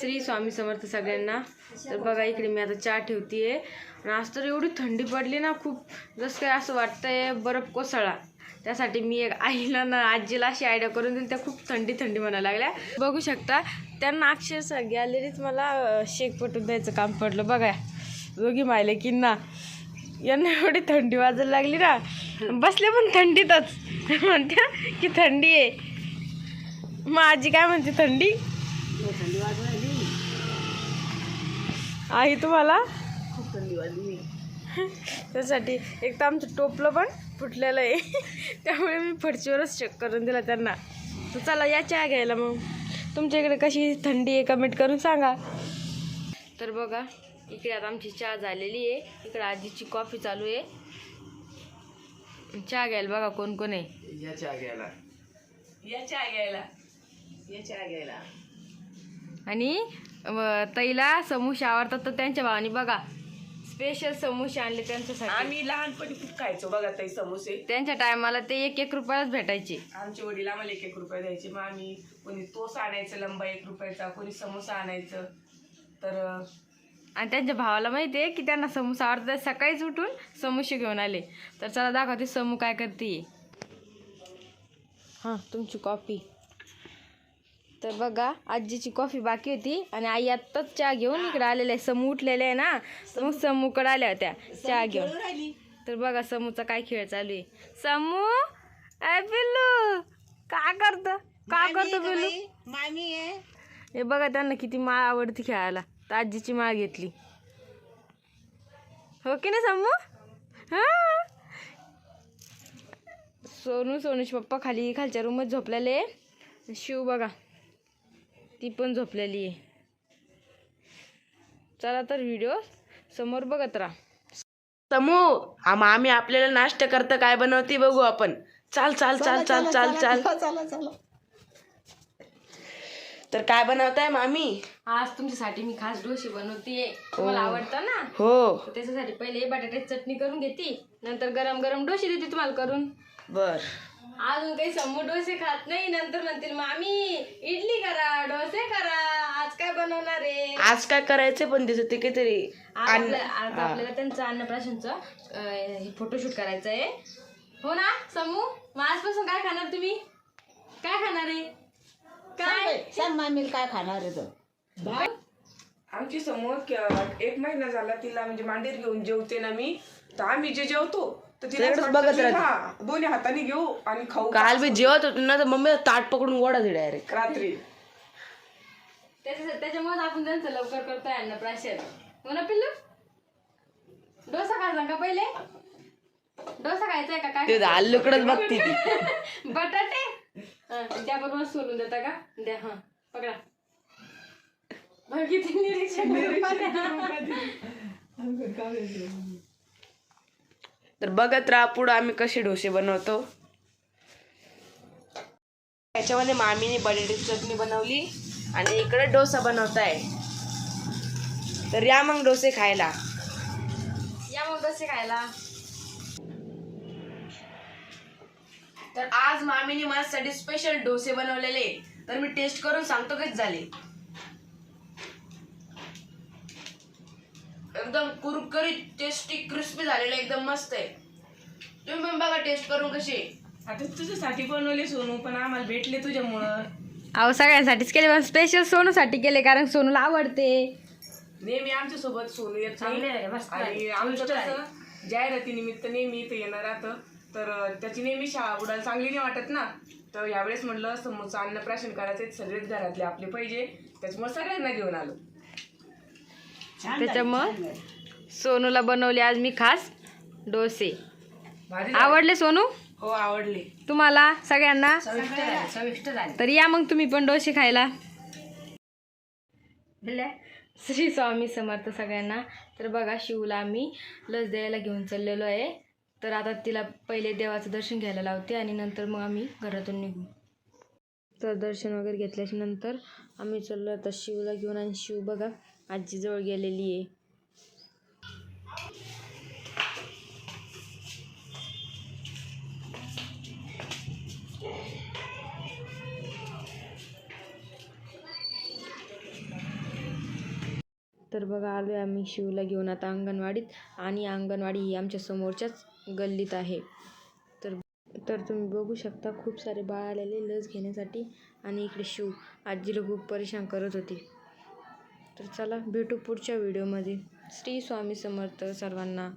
श्री स्वामी समर्थ सगळ्यांना. तर बघा इकडे मी आता चहा ठेवतीये. आणि आज तर एवढी थंडी पडली ना खूप. जसं काय असं वाटतंय बरफ कोसळा त्यासाठी मी एक आईला ना आजीला अशी आयडिया करून दिली. त्या खूप थंडी थंडी म्हणायला लागल्या. बघू शकता त्यांना अक्षरशः गॅलरीत मला शेक पटून द्यायचं काम पडलं. बघा दोघी मायले की ना यांना एवढी थंडी वाजायला लागली ना. बसले पण थंडीतच. म्हणत्या की थंडी आहे. मग आजी काय म्हणते थंडी? हो, थंडी आई तुम्हाला? खूप थंडी वाजली त्यासाठी एक तर आमचं टोपलं पण फुटलेलं आहे. त्यामुळे मी फडशीवरच चेक करून दिला त्यांना. तर चला या चहा घ्यायला मग. तुमच्या इकडे कशी थंडी आहे कमेंट करून सांगा. तर बघा इकडे आता आमची चहा झालेली आहे. इकडे आजीची कॉफी चालू आहे. चहा घ्यायला बघा कोण कोण आहे. या चहा घ्यायला. या चहा घ्यायला. या चहा घ्यायला. आणि अं, ताईला समोसे आवडतात तर त्यांच्या भावानी बघा. स्पेशल समोसे आणले त्यांच्यासाठी. आम्ही लहानपणी खूप खायचो बघा ताई समोसे. त्यांच्या टायमाला ते एक एक रुपयालाच भेटायचे. आमचे वडील आम्हाला एक एक रुपये द्यायचे. मग आम्ही कोणी तोस आणायचं लंबा एक रुपयाचा कोणी समोसा आणायचं. तर आणि त्यांच्या भावाला माहिती आहे की त्यांना समोसा आवडतात सकाळीच उठून समोसे घेऊन आले. तर चला दाखवते समू काय करते हां तुमची कॉफी तर बघा आजीची कॉफी बाकी होती आणि आई आत्ताच चहा घेऊन इकडे आलेले आहे. समू उठलेले आहे ना? मग समूकडे आल्या होत्या. चहा घेऊन. तर बघा समूचा काय खेळ चालू आहे. समू अय पिल्लू काय करतो? का करतो पिल्लू? मामी हे बघा त्यांना किती माळ आवडती खेळायला. तर आजीची माळ घेतली. हो की नाही समू? हा? सोनू सोनूचे पप्पा खाली खालच्या रूमच झोपलेले. शिव बघा. ती पण झोपलेली आहे. चला तर व्हिडिओ समोर बघत राहा. समू हा मामी आपल्याला नाश्ता करता काय बनवते बघू आपण. चाल चाल चाल चाल चाल चाल तर काय बनवताय मामी? आज तुमच्यासाठी मी खास डोशी बनवतीये तुम्हाला आवडतं ना? हो. त्याच्यासाठी पहिले बटाट्याची चटणी करून घेते. नंतर गरम गरम डोसे देते तुम्हाला करून. बर. अजून काही समोर डोसे खात नाही नंतर म्हणतील मामी इडली करा डोसे करा आज काय बनवणार आहे? आज काय करायचं पण दिसत ते काहीतरी. आज आपल्या- आज आपल्याला त्यांचं अन्नप्राशनचं फोटोशूट करायचं आहे. हो ना समू? मग आजपासून काय खाणार तुम्ही? काय खाणार आहे? काय? सांग मामीला काय खाणार आहे तर आमची समोर क- एक महिना झाला तिला म्हणजे मांडीत घेऊन जेवते ना मी. तर आम्ही जे जेवतो तर तिला असं वाटतं की हा, दोन्ही हाताने घेऊ आणि खाऊ. काल मी जेवत होतो ना तर मम्मी ताट पकडून गोडा डायरेक्ट रात्री. त्याच्या त्याच्यामुळे आपण त्यांचं लवकर करतोय अन्नप्राशन हो ना पिल्लू डोसा खायचा का पहिले? डोसा खायचा आहे का? काय ते आलूकडच बघते ती. बटाटे? हं, त्या बरोबर सोलून देता का? द्या हा पकडा. बघ किती निरीक्षण तर बघत राहा पुढं आम्ही कसे डोसे बनवतो. याच्यामध्ये मामीने बटाट्याची चटणी बनवली आणि इकडे डोसा बनवताय. तर या मग डोसे खायला. या मग डोसे खायला. तर आज मामीने माझ्यासाठी स्पेशल डोसे बनवलेले. तर मी टेस्ट करून सांगतो कसे झाले. एकदम कुरकुरीत टेस्टी क्रिस्पी झालेले एकदम मस्त आहे. तुम्ही पण बघा टेस्ट करून कसे आता तुझ्यासाठी बनवले सोनू पण आम्हाला भेटले तुझ्यामुळं. अहो सगळ्यांसाठीच केले पण स्पेशल सोनूसाठी केले कारण सोनूला आवडते. नेहमी आमच्यासोबत सोनू येत नाही. आणि आमचं कसं जाहिरातीनिमित्त नेहमी इथं येणार राहतं. तर अं, त्याची नेहमी शाळा बुडायला चांगली नाही वाटत ना. तर यावेळेस म्हणलं समोरचं अन्नप्राशन करायचे सगळेच घरातले आपले पाहिजे. त्याच्यामुळे सगळ्यांना घेऊन आलो. त्याच्यामुळं सोनूला बनवले आज मी खास डोसे. आवडले सोनू? हो आवडले. तुम्हाला सगळ्यांना? तर या मग तुम्ही पण डोसे खायला. श्री स्वामी समर्थ सगळ्यांना. तर बघा शिवला आम्ही लस द्यायला घेऊन चाललेलो आहे. तर आता तिला पहिले देवाचं दर्शन घ्यायला लावते आणि नंतर मग आम्ही घरातून निघू. तर दर्शन वगैरे घेतल्याच्या नंतर आम्ही चाललो आता शिवला घेऊन आणि शिव बघा. आजीजवळ गेलेली आहे. तर बघा आलो आहे आम्ही शिवला घेऊन आता अंगणवाडीत आणि अंगणवाडी ही आमच्या समोरच्याच गल्लीत आहे. तर तर तुम्ही बघू शकता खूप सारे बाळ आलेले लस घेण्यासाठी आणि इकडे शिव आजीला खूप परेशान करत होती. तर चला भेटू पुढच्या व्हिडिओमध्ये. श्री स्वामी समर्थ सर्वांना.